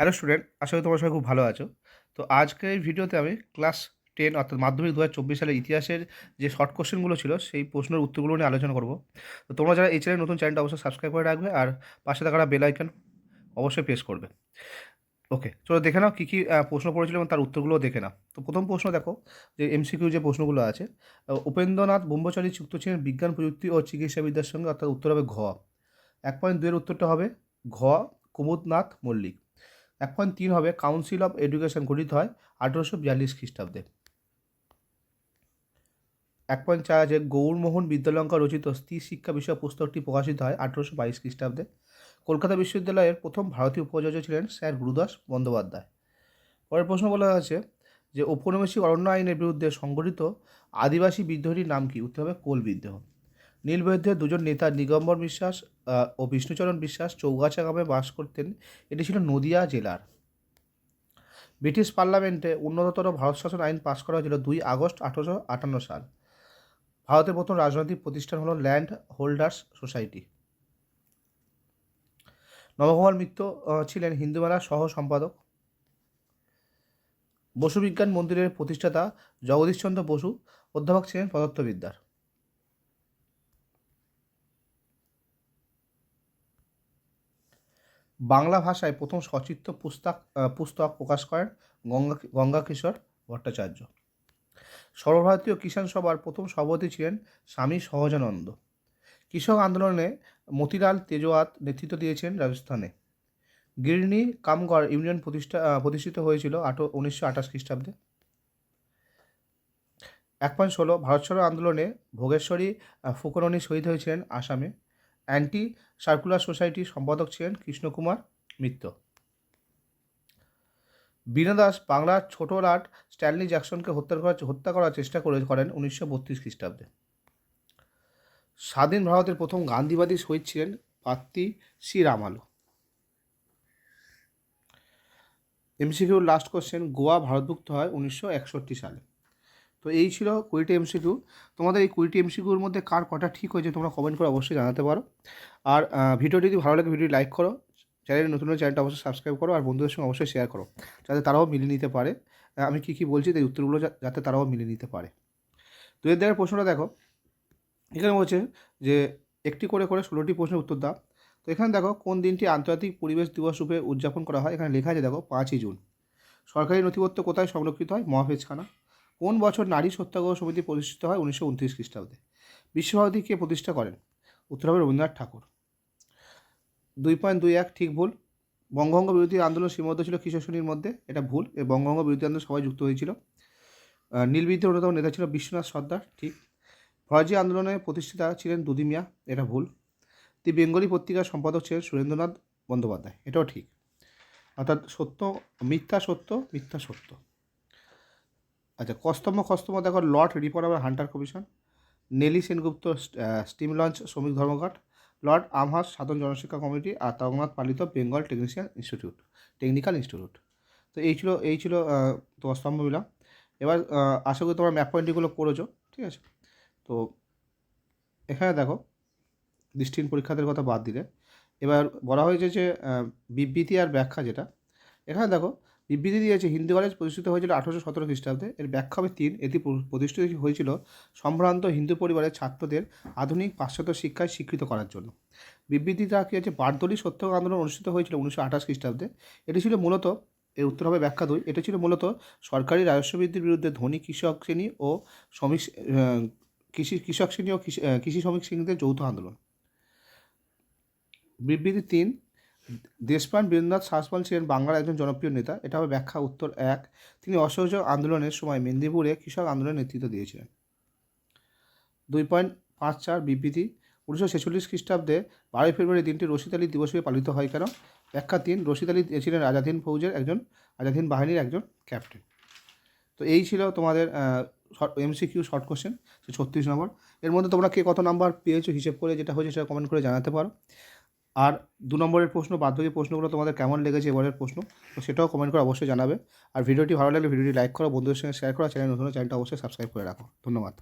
Hello student আশা করি তোমার সবাই খুব ভালো আছো। তো আজকের ভিডিওতে আমি ক্লাস টেন অর্থাৎ মাধ্যমিক দু হাজার চব্বিশ সালের ইতিহাসের যে শর্ট কোশ্চেনগুলো ছিল, সেই প্রশ্নের উত্তরগুলো নিয়ে আলোচনা করব। তো তোমরা যারা এই চ্যানেল নতুন চ্যানেলটা অবশ্যই সাবস্ক্রাইব করে রাখবে আর পাশে থাকা বেল আইকন অবশ্যই প্রেস করবে। ওকে চলো দেখে নাও কী কী প্রশ্ন পড়েছিল এবং তার উত্তরগুলোও দেখে নাও। তো প্রথম প্রশ্ন দেখো যে এমসিকিউ যে প্রশ্নগুলো আছে উপেন্দ্রনাথ ব্রহ্মচারী যুক্ত ছিলেন বিজ্ঞান, প্রযুক্তি ও চিকিৎসাবিদ্যার সঙ্গে, অর্থাৎ উত্তর হবে ঘ। এক পয়েন্ট দুইয়ের উত্তরটা হবে ঘ, কুমুদনাথ মল্লিক। এক পয়েন্ট তিন হবে কাউন্সিল অফ এডুকেশন গঠিত হয় আঠেরোশো বিয়াল্লিশ খ্রিস্টাব্দে। এক পয়েন্ট চার আছে, গৌরমোহন বিদ্যালঙ্কা রচিত স্ত্রী শিক্ষা বিষয়ক পুস্তকটি প্রকাশিত হয় আঠেরোশো বাইশ খ্রিস্টাব্দে। কলকাতা বিশ্ববিদ্যালয়ের প্রথম ভারতীয় উপাচার্য ছিলেন স্যার গুরুদাস বন্দ্যোপাধ্যায়। পরের প্রশ্ন বলা আছে যে, ঔপনিবেশিক অরণ্য আইনের বিরুদ্ধে সংগঠিত আদিবাসী বিদ্রোহীর নাম কি? উত্তর হবে কোল বিদ্রোহ। নীলবৈদ্যের দুজন নেতা নিগম্বর বিশ্বাস ও বিষ্ণুচরণ বিশ্বাস চৌগাছা গ্রামে বাস করতেন। এটি ছিল নদিয়া জেলার। ব্রিটিশ পার্লামেন্টে উন্নততর ভারত শাসন আইন পাশ করা হয়েছিল দুই আগস্ট আঠারোশো আটান্ন সাল। ভারতের প্রথম রাজনৈতিক প্রতিষ্ঠান হলো land holders society. Nabakumar Mitra ছিলেন হিন্দুমেলার সহ সম্পাদক। বসু বিজ্ঞান মন্দিরের প্রতিষ্ঠাতা জগদীশচন্দ্র বসু, অধ্যাপক ছিলেন পদার্থবিদ্যার। বাংলা ভাষায় প্রথম সচিত্র পুস্তক পুস্তক প্রকাশ করেন গঙ্গা গঙ্গা কিশোর ভট্টাচার্য। সর্বভারতীয় কিষাণ সভার প্রথম সভাপতি ছিলেন স্বামী সহজানন্দ। কৃষক আন্দোলনে মতিলাল তেজোয়াত নেতৃত্ব দিয়েছেন রাজস্থানে। গিরনি কামগড় ইউনিয়ন প্রতিষ্ঠা প্রতিষ্ঠিত হয়েছিল আটো উনিশশো আঠাশ খ্রিস্টাব্দে। এক পয়েন্ট ষোলো, ভারত ছাড়ো আন্দোলনে ভোগেশ্বরী ফুকননি শহীদ হয়েছিলেন আসামে। অ্যান্টি সার্কুলার সোসাইটির সম্পাদক ছিলেন কৃষ্ণকুমার মিত্র। বীণা দাস বাংলার ছোট রাট স্ট্যানলি জ্যাকসনকে হত্যা করার হত্যা করার চেষ্টা করে করেন উনিশশো বত্রিশ খ্রিস্টাব্দে। স্বাধীন ভারতের প্রথম গান্ধীবাদী শহীদ ছিলেন Potti Sri Ramulu MCQ last question Goa ভারতভুক্ত হয় উনিশশো একষট্টি সালে। তো এই ছিল কুড়িটি এমসিকিউ তোমাদের এই কুড়িটি এমসিকিউর মধ্যে কার কটা ঠিক হয়েছে তোমরা কমেন্ট করে অবশ্যই জানাতে পারো। আর ভিডিওটি যদি ভালো লাগে ভিডিও লাইক করো। চ্যানেল নতুন চ্যানেলটা অবশ্যই সাবস্ক্রাইব করো আর বন্ধুদের সঙ্গে অবশ্যই শেয়ার করো, যাতে তারাও মিলিয়ে নিতে পারে। আমি কী কী বলছি তাই উত্তরগুলো যাতে তারাও মিলিয়ে নিতে পারে। দুয়ের দেওয়ার প্রশ্নটা দেখো, এখানে বলছে যে, একটি করে করে ষোলোটি প্রশ্নের উত্তর দাও। তো এখানে দেখো, কোন দিনটি আন্তর্জাতিক পরিবেশ দিবস রূপে উদযাপন করা হয়? এখানে লেখা আছে দেখো, পাঁচই জুন। সরকারি নথিপত্র কোথায় সংরক্ষিত হয়? মহাফেজখানা। কোন বছর নারী সত্যাগ্রহ সমিতি প্রতিষ্ঠিত হয় উনিশশো উনত্রিশ খ্রিস্টাব্দে? বিশ্বভারতী কে প্রতিষ্ঠা করেন? উত্তর হবে রবীন্দ্রনাথ ঠাকুর। দুই পয়েন্ট দুই এক ঠিক ভুল। বঙ্গভঙ্গ বিরোধী আন্দোলন সীমাবদ্ধ ছিল কিশোর শ্রেণির মধ্যে এটা ভুল। এই বঙ্গভঙ্গ বিরোধী আন্দোলন সবাই যুক্ত হয়েছিল। আহ, নীলবিদ্রোহের অন্যতম নেতা ছিল বিশ্বনাথ সর্দার ঠিক। ফরাজি আন্দোলনে প্রতিষ্ঠিতা ছিলেন দুদি মিয়া এটা ভুল। দি বেঙ্গলি পত্রিকার সম্পাদক ছিলেন সুরেন্দ্রনাথ বন্দ্যোপাধ্যায় এটাও ঠিক। অর্থাৎ সত্য মিথ্যা সত্য মিথ্যা সত্য। আচ্ছা কস্তম খস্তম দেখো, লর্ড রিপন আবার Hunter commission. Nellie Sengupta steam launch, শ্রমিক ধর্মঘট। লর্ড আমহাস, সাধারণ জনশিক্ষা কমিটি আর Taraknath Palit Bengal technician institute, technical institute. তো এই ছিল এই ছিল তোমার স্তম্ভ মিলাম এবার আশা করি তোমার ম্যাপ পয়েন্টগুলো করেছ, ঠিক আছে? তো এখানে দেখো, দৃষ্টিহীন পরীক্ষাদের কথা বাদ দিলে। এবার বলা হয়েছে যে বিবৃতি আর ব্যাখ্যা যেটা, এখানে দেখো বিবৃতি দিয়েছে, হিন্দু কলেজ প্রতিষ্ঠিত হয়েছিল আঠারোশো সতেরো খ্রিস্টাব্দে। এর ব্যাখ্যা হবে তিন। এটি প্রতিষ্ঠিত হয়েছিল সম্ভ্রান্ত হিন্দু পরিবারের ছাত্রদের আধুনিক পাশ্চাত্য শিক্ষায় শিক্ষিত করার জন্য। বিবৃতিটা কী হচ্ছে বারদলি সত্য আন্দোলন অনুষ্ঠিত হয়েছিল উনিশশো আঠাশ খ্রিস্টাব্দে, এটি ছিল মূলত, এর উত্তর হবে ব্যাখ্যা দুই, এটা ছিল মূলত সরকারি রাজস্ব বৃদ্ধির বিরুদ্ধে ধনী কৃষক শ্রেণি ও শ্রমিক কৃষি, কৃষক শ্রেণি ও কৃষি শ্রমিক শ্রেণীদের যৌথ আন্দোলন। বিবৃতি তিন দেশপান বীরেন্দ্রনাথ শাসপাল ছিলেন বাংলার একজন জনপ্রিয় নেতা। এটা হবে ব্যাখ্যা উত্তর এক। তিনি অসহযোগ আন্দোলনের সময় মেদিনীপুরে কৃষক আন্দোলনের নেতৃত্ব দিয়েছিলেন। দুই পয়েন্ট পাঁচ চার বিবৃতি। উনিশশো ছেচল্লিশ খ্রিস্টাব্দে বারোই ফেব্রুয়ারি দিনটি রশিদ আলী দিবস হিসেবে পালিত হয় কেন? ব্যাখ্যা তিন, রশিদ আলী ছিলেন রাজাধীন ফৌজের একজন, রাজাধীন বাহিনীর একজন ক্যাপ্টেন। তো এই ছিল তোমাদের এমসিকিউ শর্ট কোশ্চেন ছত্রিশ নম্বর। এর মধ্যে তোমরা কে কত নাম্বার পেয়েছ হিসেব করে যেটা হয়েছে সেটা কমেন্ট করে জানাতে পারো। আর দু নম্বরের প্রশ্ন বাধ্যকী প্রশ্নগুলো তোমাদের কেমন লেগেছে এবারের প্রশ্ন, তো সেটাও কমেন্ট করে অবশ্যই জানাবে। আর ভিডিওটি ভালো লাগলে ভিডিওটি লাইক করো, বন্ধুদের সঙ্গে শেয়ার করো চ্যানেল নতুন চ্যানেলটা অবশ্যই সাবস্ক্রাইব করে রাখো। ধন্যবাদ।